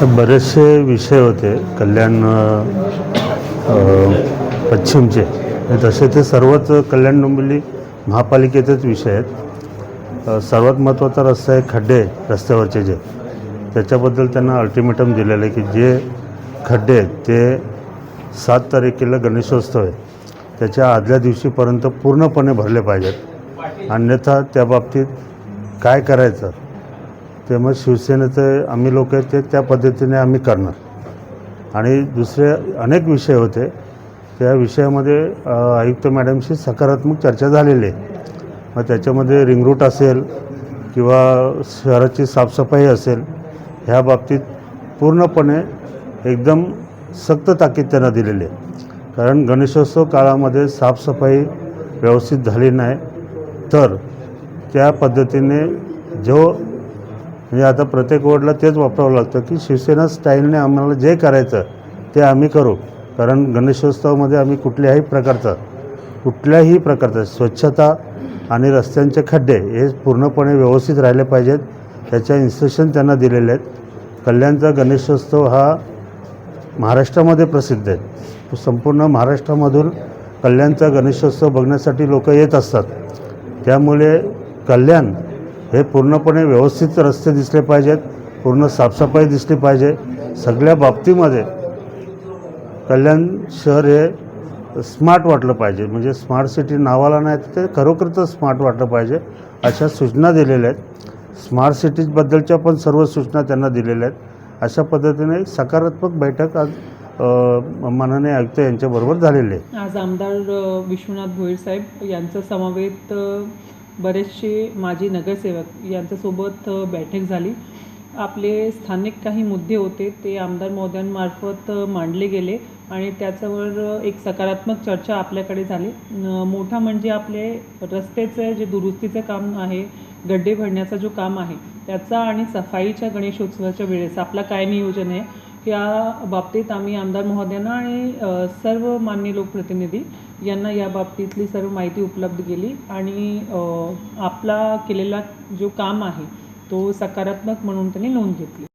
बरेचसे विषय होते कल्याण पश्चिमचे. तसे ते सर्वच कल्याण डोंबिवली महापालिकेचेच विषय आहेत. सर्वात महत्त्वाचा रस्ता आहे खड्डे रस्त्यावरचे जे. त्याच्याबद्दल त्यांना अल्टिमेटम दिलेलं आहे की जे खड्डे आहेत ते सात तारखेला गणेशोत्सव आहे. त्याच्या आदल्या दिवशीपर्यंत पूर्णपणे भरले पाहिजेत. अन्यथा त्या बाबतीत काय करायचं? ते मग शिवसेनेचे आम्ही लोक आहेत ते त्या पद्धतीने आम्ही करणार. आणि दुसरे अनेक विषय होते. त्या विषयामध्ये आयुक्त मॅडमशी सकारात्मक चर्चा झालेली आहे. मग त्याच्यामध्ये रिंगरूट असेल किंवा शहराची साफसफाई असेल ह्या बाबतीत पूर्णपणे एकदम सक्त ताकीद त्यांना दिलेली आहे. कारण गणेशोत्सव काळामध्ये साफसफाई व्यवस्थित झाली नाही तर त्या पद्धतीने जो म्हणजे आता प्रत्येक वॉर्डला तेच वापरावं लागतं की शिवसेना स्टाईलने आम्हाला जे करायचं ते आम्ही करू. कारण गणेशोत्सवामध्ये आम्ही कुठल्याही प्रकारचा कुठल्याही प्रकारचा स्वच्छता आणि रस्त्यांचे खड्डे हे पूर्णपणे व्यवस्थित राहिले पाहिजेत. त्याच्या इन्स्ट्रक्शन त्यांना दिलेले आहेत. कल्याणचा गणेशोत्सव हा महाराष्ट्रामध्ये प्रसिद्ध आहे. संपूर्ण महाराष्ट्रामधून कल्याणचा गणेशोत्सव बघण्यासाठी लोक येत असतात. त्यामुळे कल्याण हे पूर्णपणे व्यवस्थित रस्ते दिसले पाहिजेत पूर्ण साफसफाई दिसली पाहिजे. सगळ्या बाबतीमध्ये कल्याण शहर हे स्मार्ट वाटलं पाहिजे. म्हणजे स्मार्ट सिटी नावाला नाही तर ते खरोखरच स्मार्ट वाटलं पाहिजे अशा सूचना दिलेल्या आहेत. स्मार्ट सिटीजबद्दलच्या पण सर्व सूचना त्यांना दिलेल्या आहेत. अशा पद्धतीने एक सकारात्मक बैठक आज माननीय आयुक्त यांच्याबरोबर झालेली आहे. आज आमदार विश्वनाथ भोईर साहेब यांचं समवेत बरेचसे माजी नगरसेवक यांच्यासोबत बैठक झाली. आपले स्थानिक काही मुद्दे होते ते आमदार महोदयांमार्फत मांडले गेले आणि त्याच्यावर एक सकारात्मक चर्चा आपल्याकडे झाली. मोठा म्हणजे आपले रस्त्याचं जे दुरुस्तीचं काम आहे गड्डे भरण्याचा जो काम आहे त्याचा आणि सफाईच्या गणेशोत्सवाच्या वेळेस आपला काय नियोजन आहे. या बाबतीत आम्ही आमदार महोदयांना आणि सर्व मान्य लोकप्रतिनिधी यांना या बाबतीतली सर्व माहिती उपलब्ध केली आणि आपला केलेला जो काम आहे तो सकारात्मक म्हणून त्यांनी नोंद घेतली.